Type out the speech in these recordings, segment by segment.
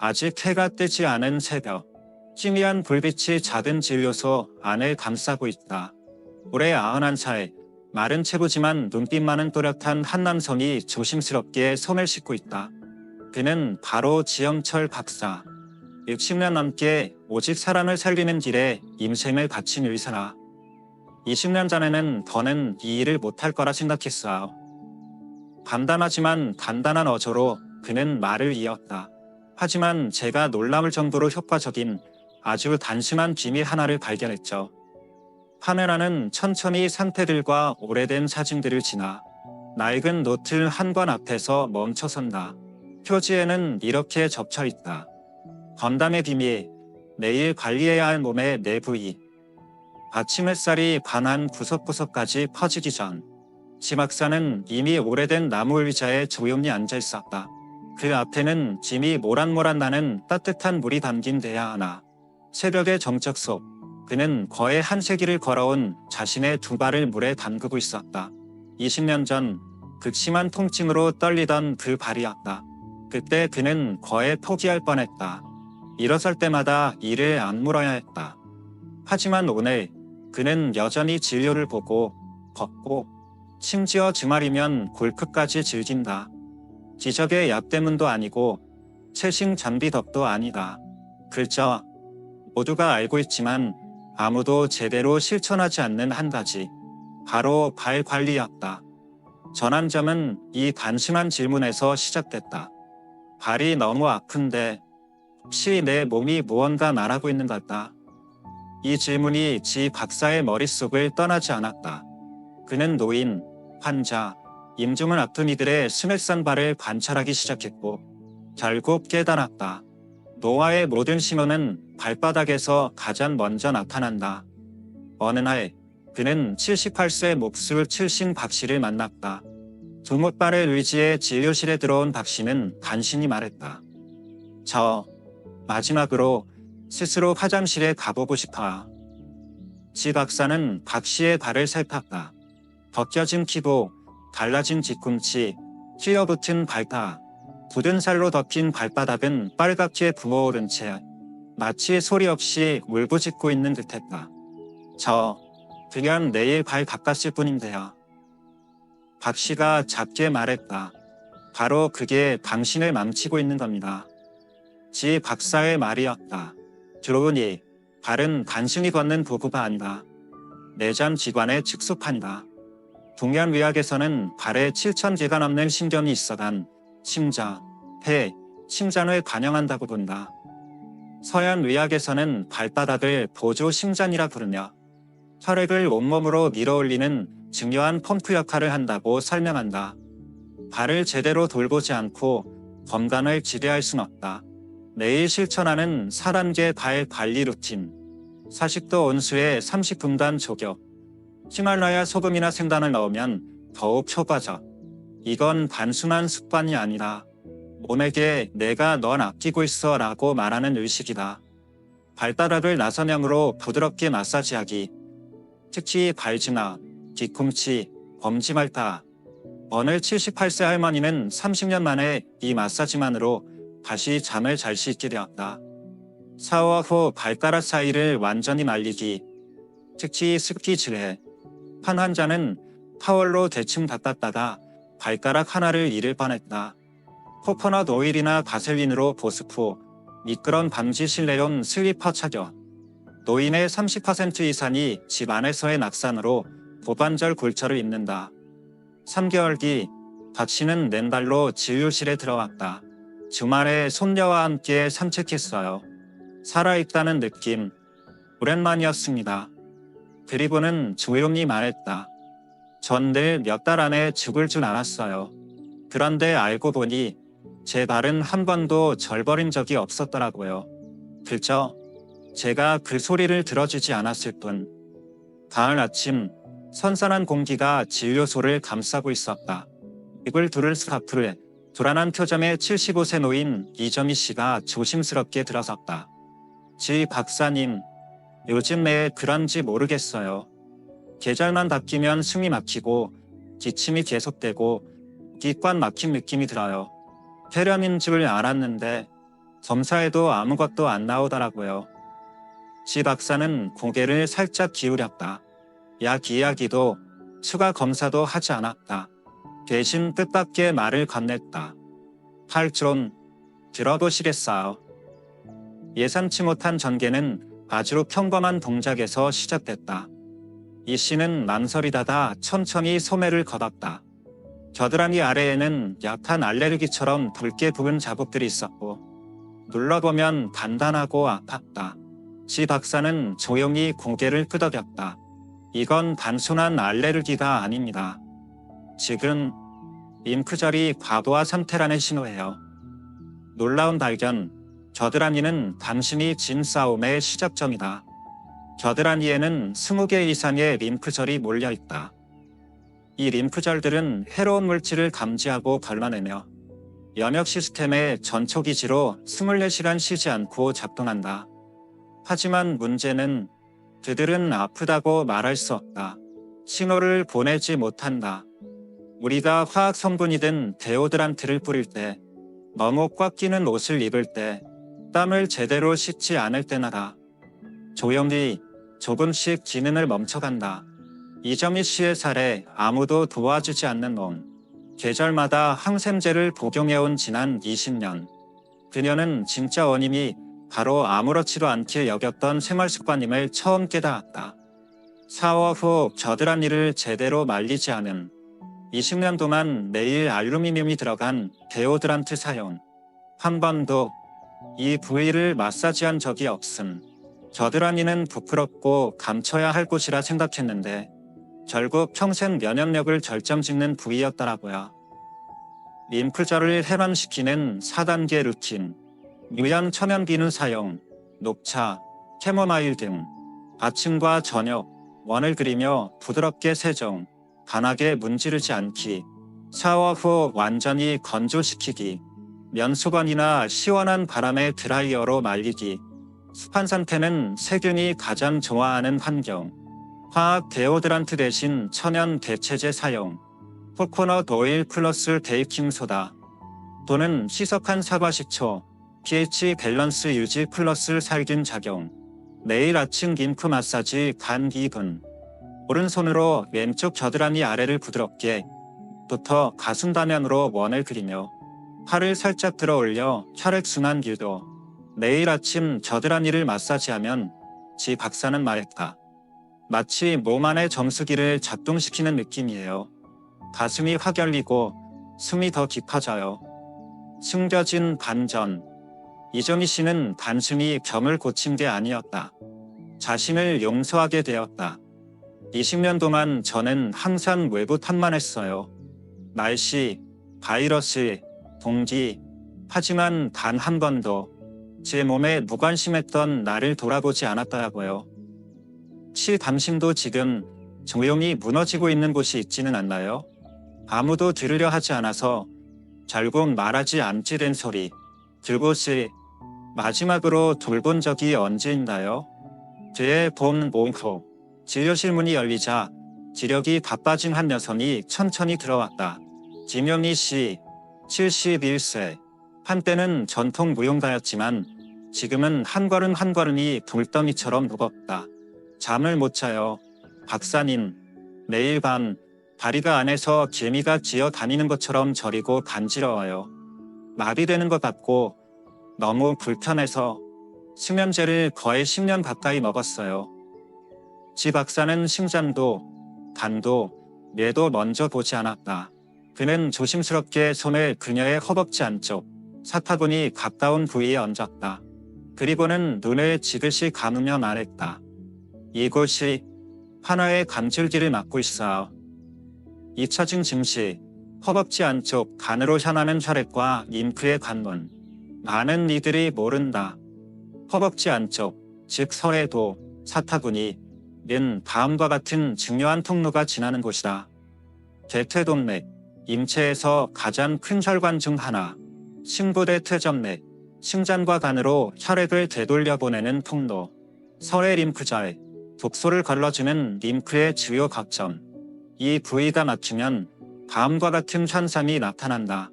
아직 해가 뜨지 않은 새벽. 희미한 불빛이 작은 진료소 안을 감싸고 있다. 올해 91살, 마른 체구지만 눈빛만은 또렷한 한 남성이 조심스럽게 손을 씻고 있다. 그는 바로 지영철 박사. 60년 넘게 오직 사람을 살리는 길에 임생을 바친 의사라. 20년 전에는 더는 이 일을 못할 거라 생각했어요. 간단하지만 단단한 어조로 그는 말을 이었다. 하지만 제가 놀라울 정도로 효과적인 아주 단순한 비밀 하나를 발견했죠. 카메라는 천천히 상태들과 오래된 사진들을 지나 낡은 노트 한 권 앞에서 멈춰선다. 표지에는 이렇게 접쳐 있다. 건담의 비밀, 매일 관리해야 할 몸의 내 부위. 아침 햇살이 반한 구석구석까지 퍼지기 전, 지 박사는 이미 오래된 나무 의자에 조용히 앉아 있었다. 그 앞에는 짐이 모란모란 나는 따뜻한 물이 담긴 대야 하나. 새벽의 정적 속 그는 거의 한 세기를 걸어온 자신의 두 발을 물에 담그고 있었다. 20년 전 극심한 통증으로 떨리던 그 발이었다. 그때 그는 거의 포기할 뻔했다. 일어설 때마다 이를 안 물어야 했다. 하지만 오늘 그는 여전히 진료를 보고 걷고 심지어 주말이면 골프까지 즐긴다. 기적의 약 때문도 아니고 최신 장비 덕도 아니다. 그저 모두가 알고 있지만 아무도 제대로 실천하지 않는 한 가지. 바로 발 관리였다. 전환점은 이 단순한 질문에서 시작됐다. 발이 너무 아픈데 혹시 내 몸이 무언가 말하고 있는 걸까? 이 질문이 지 박사의 머릿속을 떠나지 않았다. 그는 노인, 환자, 임종을 앞둔 이들의 스멜산 발을 관찰하기 시작했고 결국 깨달았다. 노화의 모든 신호는 발바닥에서 가장 먼저 나타난다. 어느 날 그는 78세 몫을 칠신 박 씨를 만났다. 두목발을 의지해 진료실에 들어온 박 씨는 간신히 말했다. 저 마지막으로 스스로 화장실에 가보고 싶어. 지 박사는 박 씨의 발을 살폈다. 벗겨진 피부, 갈라진 뒤꿈치, 휘어붙은 발타, 굳은 살로 덮인 발바닥은 빨갛게 부어오른 채 마치 소리 없이 울부짖고 있는 듯했다. 저 그냥 내일 발 닦았을 뿐인데요. 박 씨가 작게 말했다. 바로 그게 당신을 망치고 있는 겁니다. 지 박사의 말이었다. 들어오니 발은 단순히 걷는 도구가 아니다. 내장 기관의 직소판이다. 동양 의학에서는 발에 7천 개가 넘는 신경이 있어간 심장, 폐, 심장을 관영한다고 본다. 서양 의학에서는 발바닥을 보조 심장이라 부르며 혈액을 온몸으로 밀어올리는 중요한 펌프 역할을 한다고 설명한다. 발을 제대로 돌보지 않고 건강을 지배할 순 없다. 매일 실천하는 4단계 발 관리 루틴. 사식도 온수에 30분간 조격. 히말라야 소금이나 생단을 넣으면 더욱 효과적. 이건 단순한 습관이 아니라 몸에게 내가 넌 아끼고 있어 라고 말하는 의식이다. 발바닥을 나선형으로 부드럽게 마사지하기. 특히 발지나 뒤꿈치, 검지 말타. 어느 78세 할머니는 30년 만에 이 마사지만으로 다시 잠을 잘 수 있게 되었다. 샤워 후 발가락 사이를 완전히 말리기. 특히 습기 질해. 한 환자는 타월로 대충 닦았다가 발가락 하나를 잃을 뻔했다. 코코넛 오일이나 바셀린으로 보습 후 미끄럼 방지 실내용 슬리퍼 착용. 노인의 30% 이상이 집 안에서의 낙산으로 고관절 골절을 입는다. 3개월 뒤 박 씨는 맨발로 진료실에 들어왔다. 주말에 손녀와 함께 산책했어요. 살아있다는 느낌. 오랜만이었습니다. 그리고는 조용히 말했다. 전늘몇달 안에 죽을 줄 알았어요. 그런데 알고 보니 제 발은 한 번도 절버린 적이 없었더라고요. 그저 제가 그 소리를 들어주지 않았을 뿐. 가을 아침 선선한 공기가 진료소를 감싸고 있었다. 입을 두를 스카프를 불안한 표정의 75세 노인 이정희 씨가 조심스럽게 들어섰다. 지 박사님, 요즘 왜 그런지 모르겠어요. 계절만 바뀌면 숨이 막히고 기침이 계속되고 기관 막힌 느낌이 들어요. 폐렴인 줄 알았는데 검사해도 아무것도 안 나오더라고요. 지 박사는 고개를 살짝 기울였다. 약 이야기도 추가 검사도 하지 않았다. 대신 뜻밖의 말을 건넸다. 팔촌, 들어보시겠어요? 예상치 못한 전개는 아주 평범한 동작에서 시작됐다. 이 씨는 망설이다가 천천히 소매를 걷었다. 겨드랑이 아래에는 약한 알레르기처럼 붉게 부은 자국들이 있었고 눌러보면 단단하고 아팠다. 지 박사는 조용히 고개를 끄덕였다. 이건 단순한 알레르기가 아닙니다. 지금 림프절이 과도화 상태라는 신호예요. 놀라운 발견. 겨드랑이는 당신이 진 싸움의 시작점이다. 겨드랑이에는 20개 이상의 림프절이 몰려 있다. 이 림프절들은 해로운 물질을 감지하고 걸러내며 면역 시스템의 전초 기지로 24시간 쉬지 않고 작동한다. 하지만 문제는 그들은 아프다고 말할 수 없다. 신호를 보내지 못한다. 우리가 화학 성분이 든 데오드란트를 뿌릴 때, 너무 꽉 끼는 옷을 입을 때, 땀을 제대로 씻지 않을 때나라. 조용히 조금씩 기능을 멈춰간다. 이정희 씨의 살에 아무도 도와주지 않는 놈. 계절마다 항생제를 복용해온 지난 20년. 그녀는 진짜 원인이 바로 아무렇지도 않게 여겼던 생활 습관임을 처음 깨달았다. 샤워 후 겨드랑이를 제대로 말리지 않은 20년 동안 매일 알루미늄이 들어간 데오드란트 사용. 한 번도 이 부위를 마사지한 적이 없음. 겨드랑이는 부끄럽고 감춰야 할 곳이라 생각했는데 결국 평생 면역력을 결정짓는 부위였더라고요. 림프절을 해방시키는 4단계 루틴. 유연 천연 비누 사용, 녹차, 캐모마일 등 아침과 저녁 원을 그리며 부드럽게 세정, 강하게 문지르지 않기, 샤워 후 완전히 건조시키기, 면수건이나 시원한 바람의 드라이어로 말리기, 습한 상태는 세균이 가장 좋아하는 환경, 화학 데오드란트 대신 천연 대체제 사용, 코코넛 오일 플러스 베이킹 소다, 또는 희석한 사과 식초, pH 밸런스 유지 플러스 살균 작용, 매일 아침 림프 마사지 간 기분, 오른손으로 왼쪽 겨드랑이 아래를 부드럽게. 부터 가슴 단면으로 원을 그리며 팔을 살짝 들어 올려 혈액순환 유도, 매일 아침 겨드랑이를 마사지하면 지 박사는 말했다. 마치 몸 안의 정수기를 작동시키는 느낌이에요. 가슴이 확 열리고 숨이 더 깊어져요. 숨겨진 반전. 이정희 씨는 단순히 병을 고친 게 아니었다. 자신을 용서하게 되었다. 20년 동안 저는 항상 외부 탓만 했어요. 날씨, 바이러스, 동기. 하지만 단 한 번도 제 몸에 무관심했던 나를 돌아보지 않았더라고요. 치 당신도 지금 조용히 무너지고 있는 곳이 있지는 않나요? 아무도 들으려 하지 않아서 결국 말하지 않지 된 소리. 그곳이 마지막으로 돌본 적이 언제인가요? 그의 봄 모호. 진료실 문이 열리자 지력이 바빠진 한 여성이 천천히 들어왔다. 김영희 씨, 71세. 한때는 전통 무용가였지만 지금은 한 걸음 한 걸음이 돌덩이처럼 무겁다. 잠을 못 자요. 박사님, 매일 밤 다리가 안에서 개미가 지어 다니는 것처럼 저리고 간지러워요. 마비되는 것 같고 너무 불편해서 수면제를 거의 10년 가까이 먹었어요. 지 박사는 심장도, 간도, 뇌도 먼저 보지 않았다. 그는 조심스럽게 손을 그녀의 허벅지 안쪽, 사타구니 가까운 부위에 얹었다. 그리고는 눈을 지그시 감으며 말했다. 이곳이 하나의 감출기를 맡고 있어. 잊혀진 증시, 허벅지 안쪽 간으로 향하는 혈액과 림프의 관문. 많은 이들이 모른다. 허벅지 안쪽, 즉 서해도, 사타구니, 는 다음과 같은 중요한 통로가 지나는 곳이다. 대퇴동맥, 임체에서 가장 큰 혈관 중 하나, 심부대 퇴전맥, 심장과 간으로 혈액을 되돌려 보내는 통로, 서해 림프절, 독소를 걸러주는 림프의 주요 각점. 이 부위가 막히면 다음과 같은 현상이 나타난다.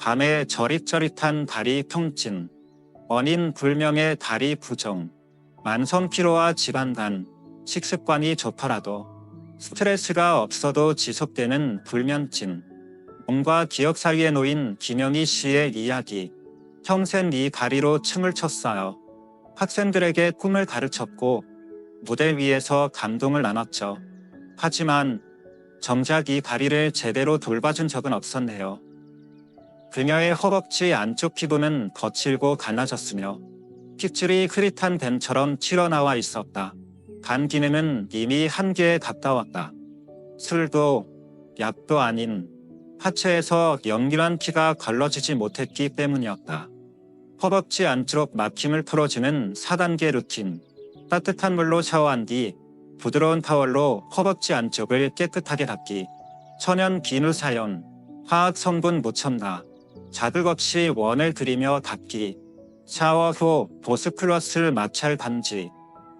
밤에 저릿저릿한 다리 통증, 원인 불명의 다리 부종, 만성 피로와 집안간, 식습관이 좋더라도 스트레스가 없어도 지속되는 불면증, 몸과 기억 사이에 놓인 김영희 씨의 이야기. 평생 이 다리로 춤을 췄어요. 학생들에게 꿈을 가르쳤고 무대 위에서 감동을 나눴죠. 하지만 정작 이 다리를 제대로 돌봐준 적은 없었네요. 그녀의 허벅지 안쪽 피부는 거칠고 갈라졌으며 핏줄이 흐릿한 뱀처럼 튀어나와 있었다. 간 기능은 이미 한계에 가까웠다. 술도 약도 아닌 하체에서 연기란 피가 걸러지지 못했기 때문이었다. 허벅지 안쪽 막힘을 풀어주는 4단계 루틴. 따뜻한 물로 샤워한 뒤 부드러운 타월로 허벅지 안쪽을 깨끗하게 닦기. 천연 비누 사용. 화학 성분 묻혔다. 자극 없이 원을 그리며 닦기. 샤워 후 보습클러스 마찰 반지.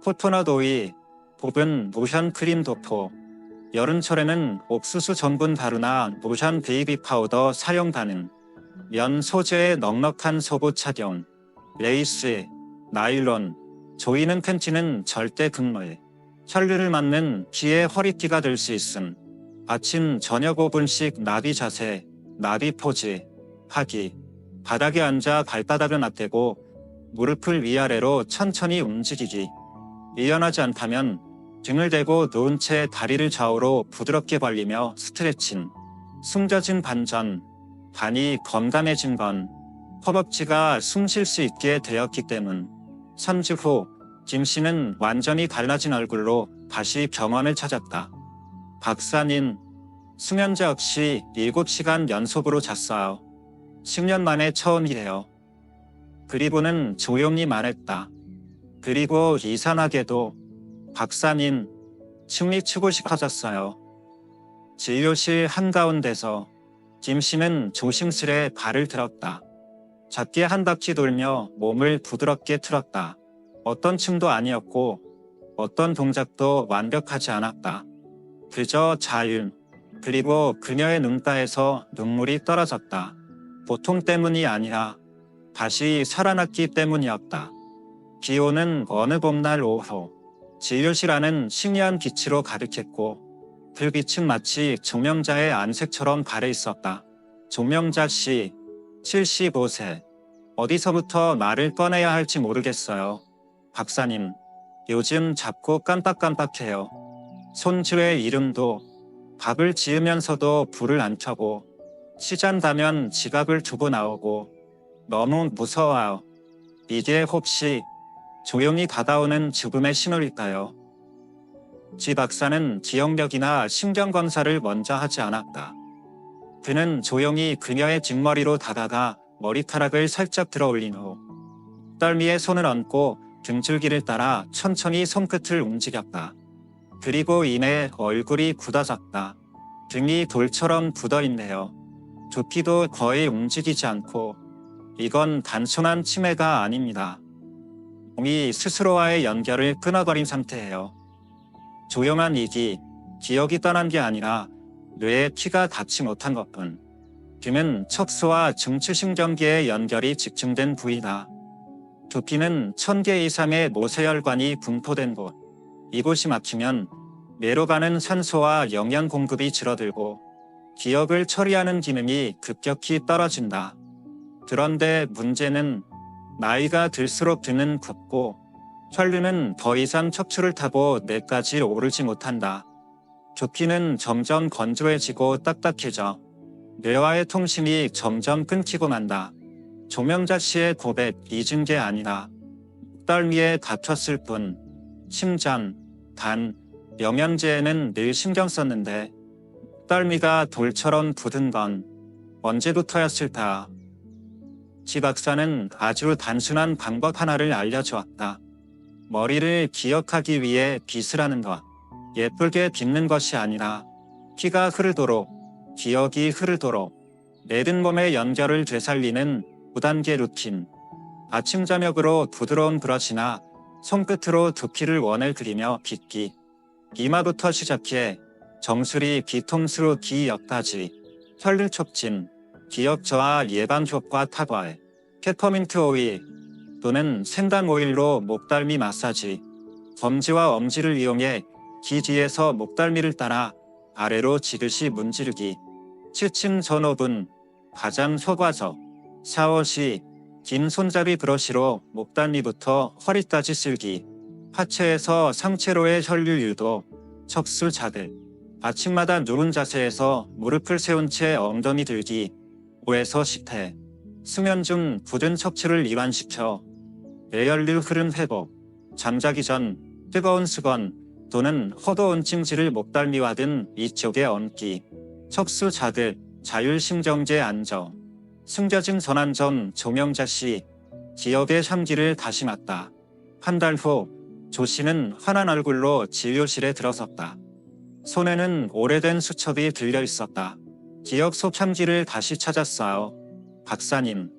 코코넛 오일. 곱은 로션 크림 도포. 여름철에는 옥수수 전분 가루나 로션 베이비 파우더 사용 가능. 면 소재의 넉넉한 속옷 착용. 레이스, 나일론, 조이는 팬티는 절대 금물. 혈류를 맞는 기의 허리띠가 될 수 있음. 아침 저녁 5분씩 나비 자세, 나비 포즈, 하기. 바닥에 앉아 발바닥을 앞대고 무릎을 위아래로 천천히 움직이기. 유연하지 않다면 등을 대고 누운 채 다리를 좌우로 부드럽게 벌리며 스트레칭. 숨겨진 반전. 반이 건강해진 건 허벅지가 숨 쉴 수 있게 되었기 때문. 3주 후, 김 씨는 완전히 달라진 얼굴로 다시 병원을 찾았다. 박사님, 수면제 없이 7시간 연속으로 잤어요. 10년 만에 처음이래요. 그리고는 조용히 말했다. 그리고 이상하게도 박사님, 춤이 추고 싶어졌어요. 진료실 한가운데서 김 씨는 조심스레 발을 들었다. 작게 한 바퀴 돌며 몸을 부드럽게 틀었다. 어떤 춤도 아니었고 어떤 동작도 완벽하지 않았다. 그저 자율. 그리고 그녀의 눈가에서 눈물이 떨어졌다. 보통 때문이 아니라 다시 살아났기 때문이었다. 기온은 어느 봄날 오후 안은 신기한 빛으로 가득했고 그 빛은 마치 조명자의 안색처럼 발해 있었다. 조명자 씨, 75세. 어디서부터 말을 꺼내야 할지 모르겠어요. 박사님, 요즘 자꾸 깜빡깜빡해요. 손주의 이름도 밥을 지으면서도 불을 안 켜고 시잔다면 지갑을 두고 나오고 너무 무서워요. 이게 혹시 조용히 다가오는 죽음의 신호일까요? 지 박사는 기억력이나 신경검사를 먼저 하지 않았다. 그는 조용히 그녀의 뒷머리로 다가가 머리카락을 살짝 들어 올린 후 떨미에 손을 얹고 등줄기를 따라 천천히 손끝을 움직였다. 그리고 이내 얼굴이 굳어졌다. 등이 돌처럼 굳어있네요. 두피도 거의 움직이지 않고 이건 단순한 치매가 아닙니다. 몸이 스스로와의 연결을 끊어버린 상태예요. 조용한 이기, 기억이 떠난 게 아니라 뇌에 피가 닿지 못한 것뿐. 귀는 척수와 중추신경계의 연결이 집중된 부위다. 두피는 천 개 이상의 모세혈관이 분포된 곳. 이곳이 막히면 뇌로 가는 산소와 영양 공급이 줄어들고 기억을 처리하는 기능이 급격히 떨어진다. 그런데 문제는 나이가 들수록 등은 굽고 혈류는 더 이상 척추를 타고 뇌까지 오르지 못한다. 두피는 점점 건조해지고 딱딱해져 뇌와의 통신이 점점 끊기고 만다. 조명자 씨의 고백 잊은 게 아니라 떨미에 다쳤을 뿐 심장, 간, 영양제에는 늘 신경 썼는데 떨미가 돌처럼 굳은 건 언제부터였을까? 지 박사는 아주 단순한 방법 하나를 알려주었다. 머리를 기억하기 위해 빗을 하는 것. 예쁘게 빗는 것이 아니라 피가 흐르도록, 기억이 흐르도록, 내든 몸의 연결을 되살리는 5단계 루틴. 아침 저녁으로 부드러운 브러쉬나 손끝으로 두피를 원을 그리며 빗기. 이마부터 시작해 정수리 뒤통수로 귀역까지 혈류 촉진, 기억 저하 예방 효과 탁월, 페퍼민트 오일, 또는 생강 오일로 목덜미 마사지, 검지와 엄지를 이용해 귀 뒤에서 목덜미를 따라 아래로 지그시 문지르기, 취침 전 5분, 가장 효과적, 샤워 시 긴 손잡이 브러쉬로 목덜미부터 허리까지 쓸기, 하체에서 상체로의 혈류 유도, 척수 자극, 아침마다 누른 자세에서 무릎을 세운 채 엉덩이 들기, 5에서 10회, 수면 중 굳은 척추를 이완시켜 뇌혈류 흐름 회복, 잠자기 전 뜨거운 수건 또는 허도온 찜질을 목덜미와 등 이쪽에 얹기, 척수 자극, 자율심정제 안정, 승자증 전환 전 조명자 씨, 기억의 향기를 다시 맡다. 한 달 후, 조 씨는 환한 얼굴로 진료실에 들어섰다. 손에는 오래된 수첩이 들려 있었다. 기억 속 향기를 다시 찾았어요. 박사님,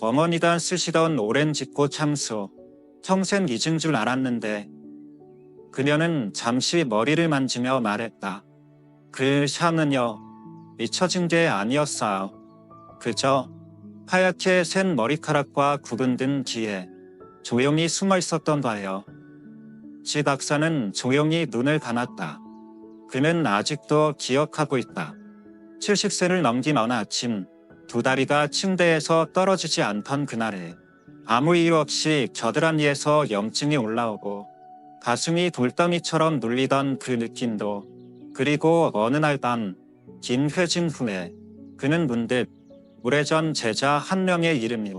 어머니가 쓰시던 오랜 집고 참수, 평생 잊은 줄 알았는데, 그녀는 잠시 머리를 만지며 말했다. 그 향은요, 잊혀진 게 아니었어요. 그저 하얗게 센 머리카락과 구분된 귀에 조용히 숨어 있었던 거예요. 지 박사는 조용히 눈을 감았다. 그는 아직도 기억하고 있다. 70세를 넘긴 어느 아침 두 다리가 침대에서 떨어지지 않던 그날에 아무 이유 없이 겨드랑이에서 염증이 올라오고 가슴이 돌덩이처럼 눌리던 그 느낌도 그리고 어느 날 밤 긴 회진 후에 그는 문득 오래전 제자 한 명의 이름이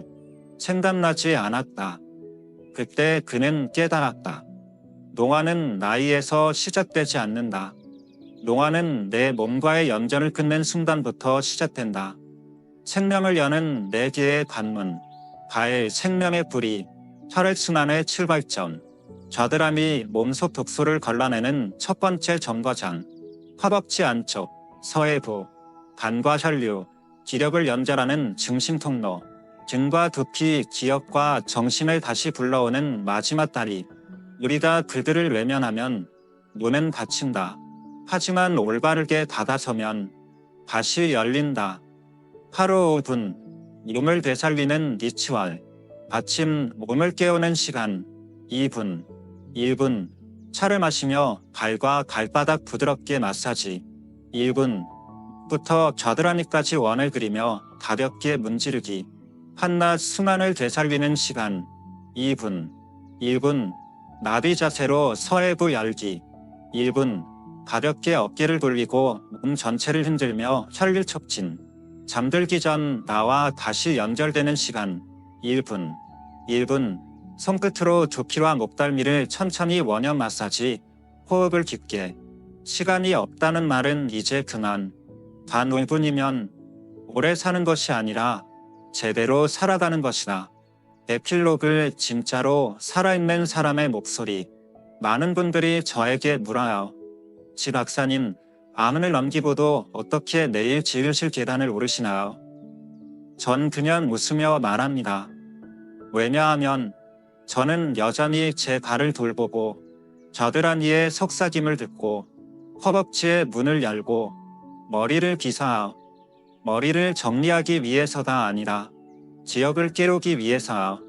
생각나지 않았다. 그때 그는 깨달았다. 농화는 나이에서 시작되지 않는다. 농화는 내 몸과의 연전을 끝낸 순간부터 시작된다. 생명을 여는 네 개의 관문, 가의 생명의 불이, 혈액순환의 출발점, 좌드람이 몸속 독소를 걸러내는 첫 번째 정거장, 허벅지 안쪽, 서해부, 간과 혈류, 기력을 연결하는 중심 통로, 등과 두피, 기억과 정신을 다시 불러오는 마지막 다리. 우리가 그들을 외면하면 문은 닫힌다. 하지만 올바르게 닫아서면 다시 열린다. 하루 5분, 몸을 되살리는 리추얼. 아침 몸을 깨우는 시간 2분, 1분. 차를 마시며 발과 발바닥 부드럽게 마사지 1분 부터 겨드랑이까지 원을 그리며 가볍게 문지르기. 한낮 순환을 되살리는 시간 2분, 1분. 나비 자세로 서해부 열기 1분. 가볍게 어깨를 돌리고 몸 전체를 흔들며 혈류 촉진. 잠들기 전 나와 다시 연결되는 시간 1분. 1분. 손끝으로 두피와 목덜미를 천천히 원형 마사지. 호흡을 깊게. 시간이 없다는 말은 이제 그만. 단 5분이면 오래 사는 것이 아니라 제대로 살아가는 것이다. 에필로그 진짜로 살아있는 사람의 목소리. 많은 분들이 저에게 물어요. 지 박사님, 암을 넘기고도 어떻게 내일 지으실 계단을 오르시나요? 전 그냥 웃으며 말합니다. 왜냐하면 저는 여전히 제 발을 돌보고 겨드랑이의 속삭임을 듣고 허벅지의 문을 열고 머리를 기사하여 머리를 정리하기 위해서가 아니라 지역을 깨우기 위해서요.